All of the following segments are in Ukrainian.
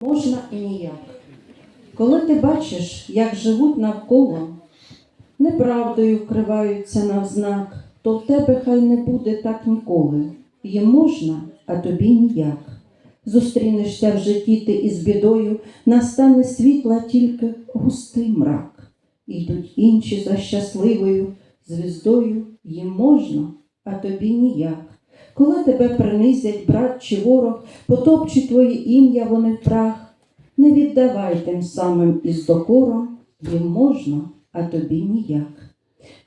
можна і ніяк. Коли ти бачиш, як живуть навколо, неправдою вкриваються навзнак, то в тебе хай не буде так ніколи. Їм можна, а тобі ніяк. Зустрінешся в житті ти із бідою, настане світла тільки густий мрак. Ідуть інші за щасливою звіздою, їм можна, а тобі ніяк. Коли тебе принизять брат чи ворог, потопчуть твоє ім'я вони в прах, не віддавай тим самим із докором, їм можна, а тобі ніяк.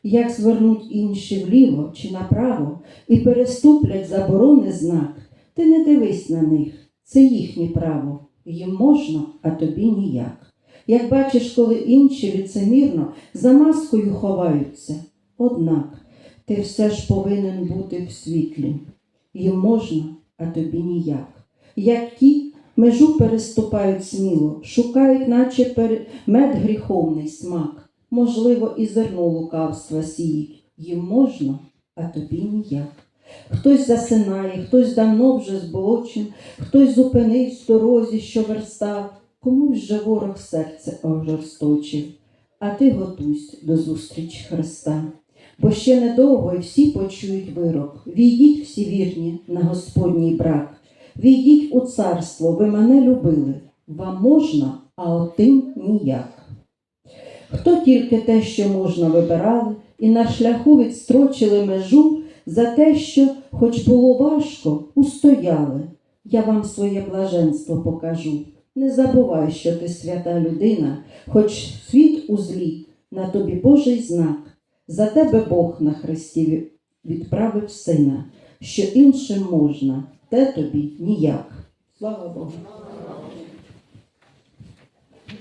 Як звернуть інші вліво чи направо і переступлять заборони знак, ти не дивись на них, це їхнє право, їм можна, а тобі ніяк. Як бачиш, коли інші ліцемірно за маскою ховаються, однак ти все ж повинен бути в світлі. Їм можна, а тобі ніяк. Як ті межу переступають сміло, шукають, наче пере- мед гріховний смак, можливо, і зерно лукавства сіють. Їм можна, а тобі ніяк. Хтось засинає, хтось давно вже зболочен, хтось зупинився в дорозі, що верстав, комусь же ворог серце ожорсточив, а ти готуйся до зустрічі Христа. Бо ще недовго і всі почують вирок. Війдіть всі вірні на Господній брак. Війдіть у царство, ви мене любили. Вам можна, а отим ніяк. Хто тільки те, що можна, вибирали, і на шляху відстрочили межу за те, що, хоч було важко, устояли. Я вам своє блаженство покажу. Не забувай, що ти свята людина, хоч світ у злі, на тобі Божий знак. За тебе Бог на хресті відправив сина, що іншим можна, те тобі ніяк. Слава Богу.